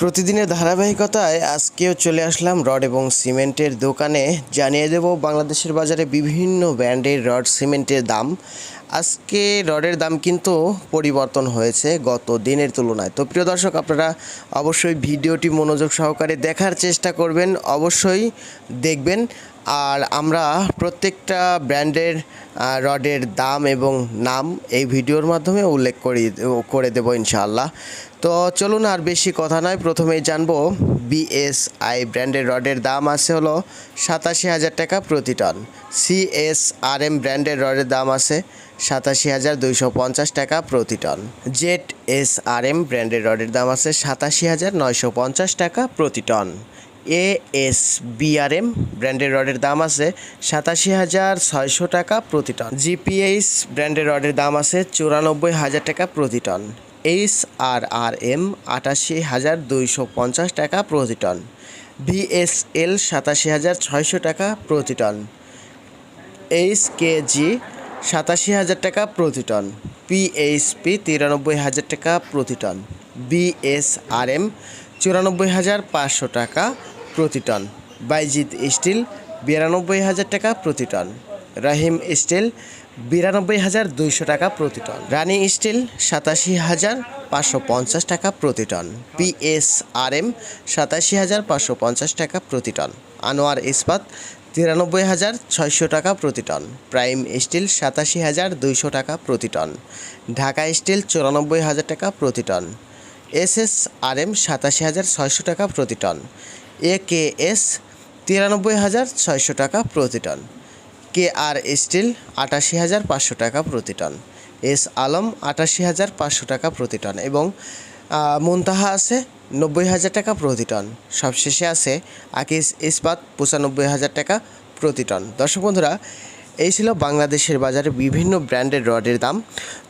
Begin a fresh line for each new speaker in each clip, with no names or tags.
প্রতিদিনের ধারাবাহিকতায় আজকেও চলে আসলাম রড এবং সিমেন্টের দোকানে। জানিয়ে দেব, বাংলাদেশের বাজারে বিভিন্ন ব্র্যান্ডের রড, সিমেন্টের দাম। আজকে রডের দাম কিন্তু পরিবর্তন হয়েছে গত দিনের তুলনায়। তো প্রিয় দর্শক, আপনারা অবশ্যই ভিডিওটি মনোযোগ সহকারে দেখার চেষ্টা করবেন, অবশ্যই দেখবেন। আর আমরা প্রত্যেকটা ব্র্যান্ডের রডের দাম এবং নাম এই ভিডিওর মাধ্যমে উল্লেখ করি, করে দেবো ইনশাআল্লাহ। তো চলুন আর বেশি কথা নয়, প্রথমেই জানব বিএসআই ব্র্যান্ডের রডের দাম আছে হলো সাতাশি হাজার টাকা প্রতি টন। সিএসআরএম ব্র্যান্ডের রডের দাম আছে সাতাশি হাজার দুইশো পঞ্চাশ টাকা প্রতি টন। জেড এস আর এম ব্র্যান্ডের রডের দাম আছে সাতাশি হাজার নয়শো পঞ্চাশ টাকা প্রতি টন। এ এস বিআরএম ব্র্যান্ডের রডের দাম আছে সাতাশি হাজার ছয়শো টাকা প্রতি টন। জিপিএইচ ব্র্যান্ডের রডের দাম আছে চুরানব্বই হাজার টাকা প্রতি ton. H R R M আটাশি হাজার দুইশো পঞ্চাশ টাকা প্রতি টন। ভিএসএল সাতাশি হাজার ছয়শো টাকা প্রতি টন। এইচ কে জি সাতাশি হাজার টাকা প্রতি টন। পিএইচপি তিরানব্বই হাজার টাকা প্রতি টন। বিএসআরএম চুরানব্বই হাজার পাঁচশো টাকা প্রতি টন। বাইজিৎ স্টিল বিরানব্বই হাজার টাকা প্রতি টন। রাহিম স্টিল বিরানব্বই হাজার দুইশো টাকা প্রতি টন। রানী স্টিল সাতাশি হাজার পাঁচশো পঞ্চাশ টাকা প্রতি টন। পিএসআরএম সাতাশি হাজার পাঁচশো পঞ্চাশ টাকা প্রতি টন। আনোয়ার ইস্পাত তিরানব্বই হাজার ছয়শো টাকা প্রতি টন। প্রাইম স্টিল সাতাশি হাজার দুইশো টাকা প্রতি টন। ঢাকা স্টিল চুরানব্বই হাজার টাকা প্রতি টন। এম সাতাশি হাজার ছয়শো টাকা প্রতি টন। এ কে এস তিরানব্বই হাজার ছয়শো টাকা প্রতি টন। কে আর স্টিল আটাশি হাজার পাঁচশো টাকা প্রতি টন। এস আলম আটাশি হাজার পাঁচশো টাকা প্রতি টন এবং মুনতাহা আছে নব্বই হাজার টাকা প্রতি টন। সবশেষে আছে আকিস ইস্পাত, পঁচানব্বই হাজার টাকা প্রতি টন। দর্শক বন্ধুরা, এই ছিল বাংলাদেশের বাজারে বিভিন্ন ব্র্যান্ডের রডের দাম।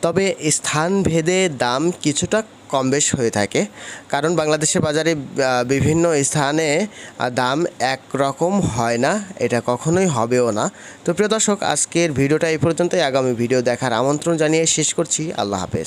তবে স্থান ভেদে দাম কিছুটা কম বেশ হয়ে থাকে। কারণ বাংলাদেশের বাজারে বিভিন্ন স্থানে দাম একরকম হয় না। এটা কখনোই হবেও না। তো প্রিয় দর্শক, আজকের ভিডিওটা এই পর্যন্তই। আগামী ভিডিও দেখার আমন্ত্রণ জানিয়ে শেষ করছি। আল্লাহ হাফেজ।